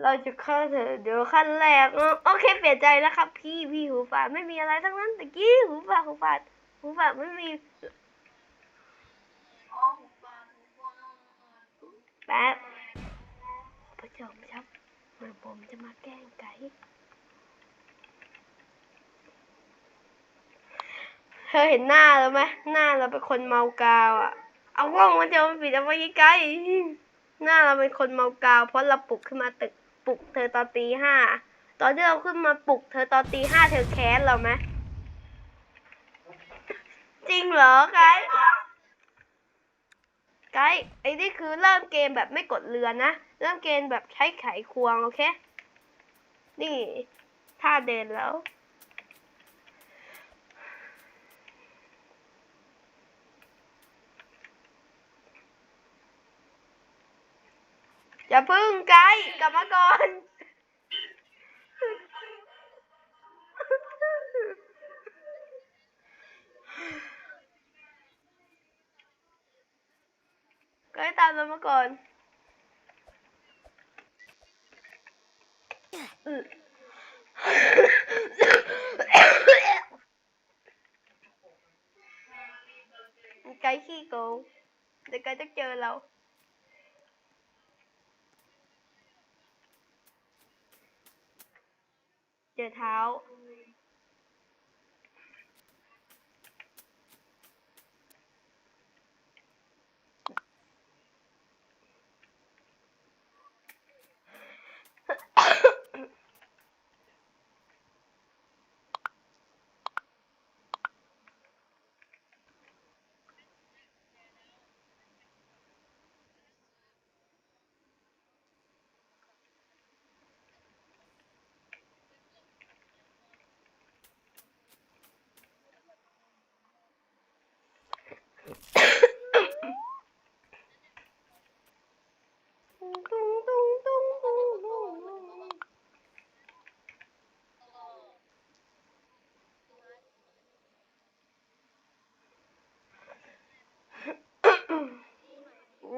เราจะเข้าเถอเดี๋ยวขั้นแรกโอเคเปลี่ยนใจแล้วครับ พี่พี่หูฝาดไม่มีอะไรทั้งนั้นตะกี้หูฝาดหูฝาดหูฝาดไม่มีแป๊บผู้ชมครับเมื่อผมจะมาแกล้งไก่เธอเห็นหน้าเราไหมหน้าเราเป็นคนเมากาวอะ เอากล้องมาเจอมันปิดเอาไว้ใกล้หน้าเราเป็นคนเมากาวเพราะเราปลุกขึ้นมาตึก ปลุกเธอตอนตีห้าตอนที่เราขึ้นมาปลุกเธอตอนตีห้าเธอแค้นเราไหมจริงเหรอไกด์ไกด์ไอ้นี่คือเริ่มเกมแบบไม่กดเรือนะ เริ่มเกมแบบใช้ไขควงโอเค นี่ท่าเดินแล้ว อย่าพึ่งไกด์กลับมาก่อนไกด์ตามเรามาก่อนอืมไกด์ขี้โกงเดี๋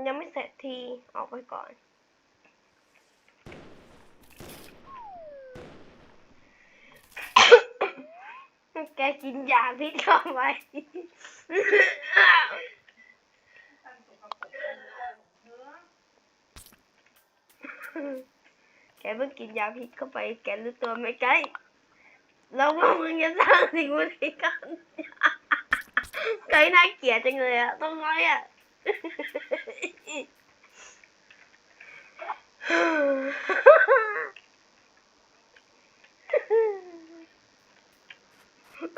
ยังไม่เสร็จที ออกไปก่อน แกกินยาพิษเข้าไป แกเพิ่งกินยาพิษเข้าไปแกรู้ตัวไหมไกด์เราว่ามึงจะสร้างสิ่งบริการไกด์น่าเกลียดจังเลยอะต้องน้อยอะ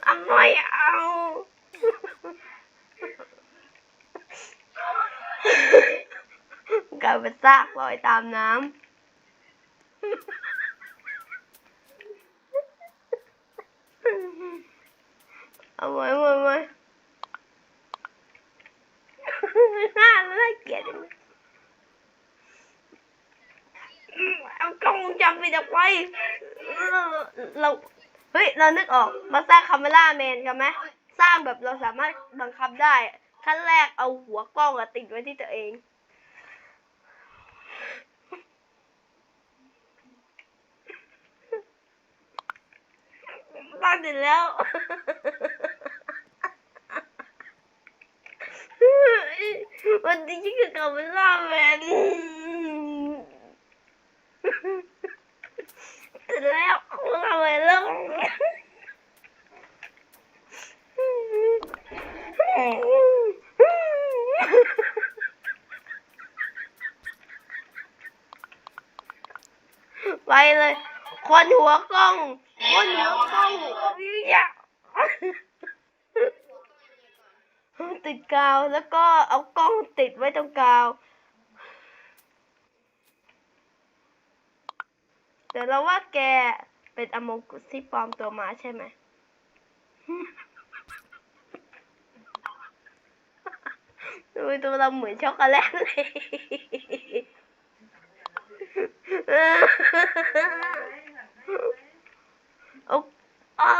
ทำไมเอากลายเป็นซากลอยตามน้ำ เอาไว้ไว้ไว้หน้ามันน่าเกลียดจังเลยเองวงจรปิดออกไปเราเฮ้ยเรานึกออกมาสร้างคาเมล่าแมนกันไหมสร้างแบบเราสามารถบังคับได้ขั้นแรกเอาหัวกล้องอะติดไว้ที่ตัวเองตั้งเสร็จแล้ววันนี้ฉันคือคาเมล่าแมนเสร็จแล้วคาเมล่าแมน ไป เลย คนหัวกล้อง คนหัวกล้องอยากติดกาวแล้วก็เอากล้องติดไว้ตรงกาว แต่เราว่าแกเป็นอมงกุสที่ปลอมตัวมาใช่ไหมดูตัวเราเหมือนช็อกโกแลตเลย เอาเอา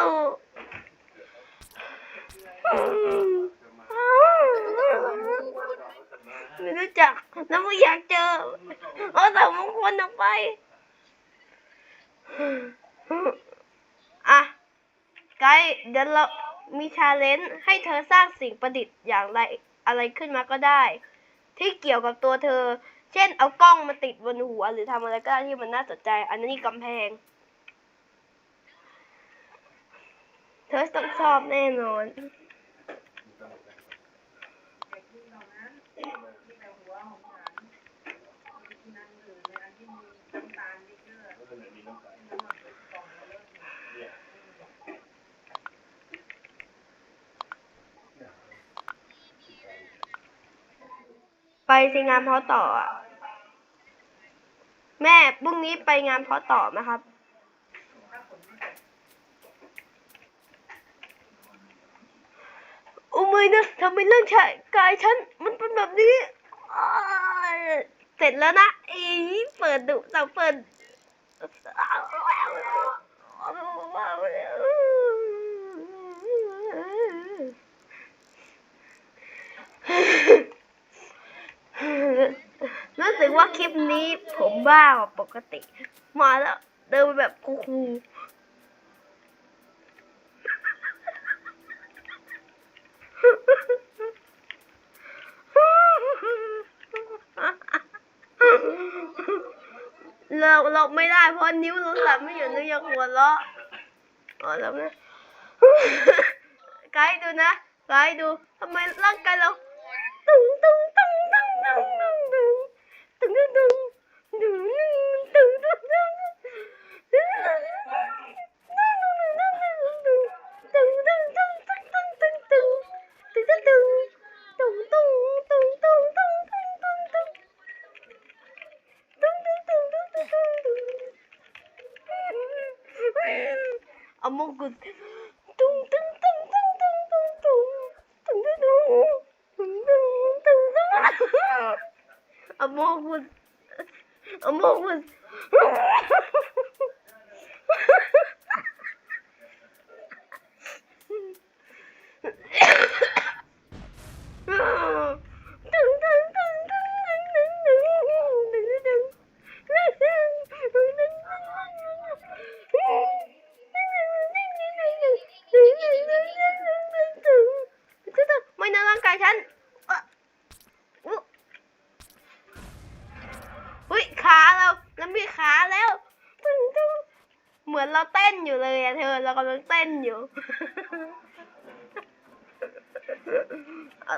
ไม่รู้จักแล้วไม่อยากเจอเอาแต่มงคลออกไป อะ ไกด์ เดี๋ยวเรามีชาเลนจ์ให้เธอสร้างสิ่งประดิษฐ์อย่างไรอะไรขึ้นมาก็ได้ ที่เกี่ยวกับตัวเธอ เช่น เอากล้องมาติดบนหัว หรือทำอะไรก็ได้ที่มันน่าสนใจ อันนี้กำแพง เธอต้องชอบแน่นอน ไปสิงานเพาะต่ออะแม่พรุ่งนี้ไปงานเพาะต่อไหมครับ โอ้ไม่นะทำไมเรื่องชายกายฉัน มันเป็นแบบนี้ เสร็จแล้วนะอีเปิดดูสั่เปิด รู้สึกว่าคลิปนี้ผมบ้ากว่าปกติ มาแล้วเดินไปแบบคูลๆเราเราไม่ได้เพราะนิ้วเราสั่นไม่อยู่นึกยังหัวเราะอ๋อแล้วนะไกด์ดูนะไกด์ดูทำไมร่างกายเรา เอามงกุฎตุ้งตึงตึงตึงตึงตึ ฉันอุ้ยขาเราเรามีขาแล้วเหมือนเราเต้นอยู่เลยอะเธอ เรากำลังเต้นอยู่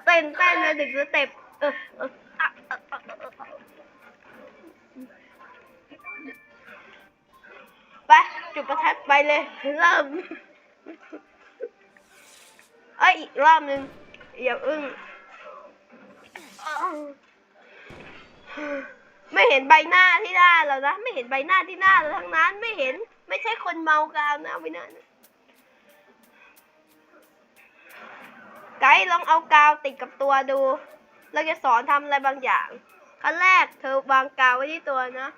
เต้นเต้นเลยดึกสเต็ปไปจุดประทัดไปเลยเริ่มเอ้ยอีกรอบหนึ่ง อย่าอึ้ง ไม่เห็นใบหน้าที่หน้าเรานะ ไม่เห็นใบหน้าที่หน้าเราทั้งนั้น ไม่เห็น ไม่ใช่คนเมากาวนะใบหน้านะไกด์ลองเอากาวติดกับตัวดู เราจะสอนทำอะไรบางอย่าง ขั้นแรกเธอวางกาวไว้ที่ตัวนะ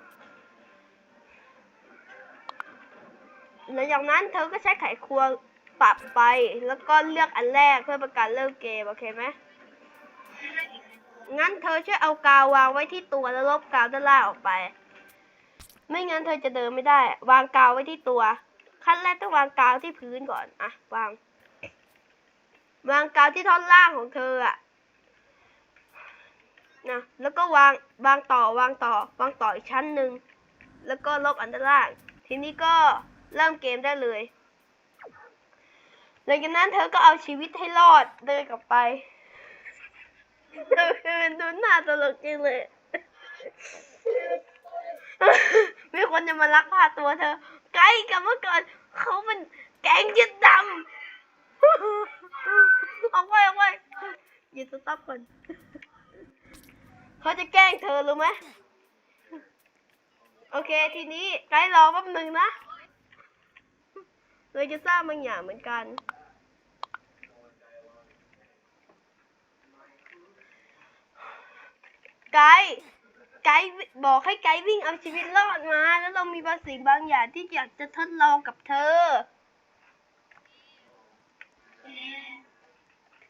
หลังจากนั้นเธอก็ใช้ไขควง ปรับไป แล้วก็เลือกอันแรกเพื่อป็นการเริ่มเกม โอเคไหมงั้นเธอช่วยเอากาววางไว้ที่ตัวแล้วลบกาวด้านล่างออกไป ไม่งั้นเธอจะเดินไม่ได้ วางกาวไว้ที่ตัว ขั้นแรกต้องวางกาวที่พื้นก่อนอะวาง วางกาวที่ท่อนล่างของเธออะนะแล้วก็วางวางต่อวางต่อ วางต่ออีกชั้นหนึ่งแล้วก็ลบอันด้านล่าง ทีนี้ก็เริ่มเกมได้เลย หลังจากนั้นเธอก็เอาชีวิตให้รอดเดินกลับไปเธอดูหน้าตลกจริงเลย มีคนจะมาลักพาตัวเธอใกลกับเมื่อก่อนเขาเป็นแกงยึดดำเอาไว้เอาไว้ยุดสต็อปก่อนเขาจะแกล้งเธอรู้ไหมโอเค ทีนี้ไกด์รอแป๊บหนึ่งนะ เลยจะสร้างบางอย่างเหมือนกัน ไกด์ไกด์บอกให้ไกด์วิ่งเอาชีวิตรอดมา แล้วเรามีบางสิ่งบางอย่างที่อยากจะทดลองกับเธอ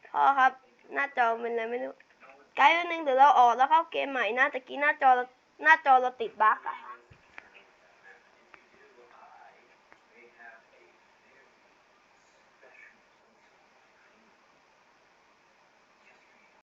พ่อครับ หน้าจอเป็นอะไรไม่รู้ ไกด์วันหนึ่งเดี๋ยวเราออกแล้วเข้าเกมใหม่นะตะกี้หน้าจอหน้าจอเราติดบั๊กอะ